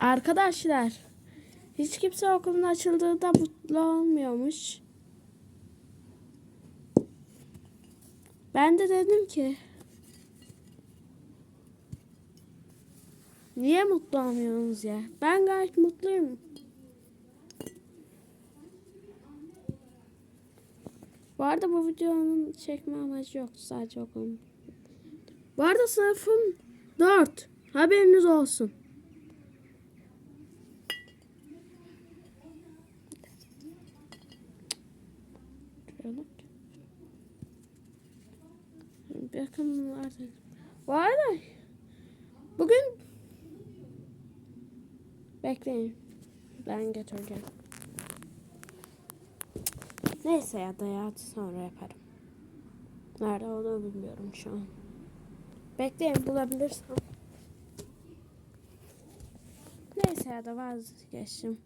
Arkadaşlar hiç kimse okulun açıldığında mutlu olmuyormuş. Ben de dedim ki niye mutlu olmuyorsunuz ya? Ben gayet mutluyum. Bu arada bu videonun çekme amacı yok. Sadece okulun. Bu arada sınıfım 4. Haberiniz olsun. Bakın Bu arada bugün bekleyin. Ben getireceğim. Neyse ya da ya sonra yaparım. Nerede olduğunu bilmiyorum şu an. Bekleyin bulabilirsem. Neyse ya da vazgeçtim.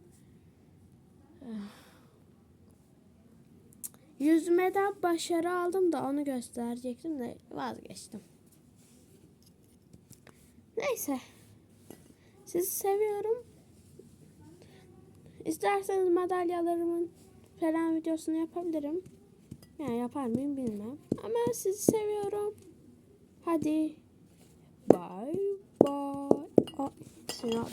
Yüzmeden başarı aldım da onu gösterecektim de vazgeçtim. Neyse. Sizi seviyorum. İsterseniz madalyalarımın falan videosunu yapabilirim. Yani yapar mıyım bilmem. Ama sizi seviyorum. Hadi. Bye bye. Alayım.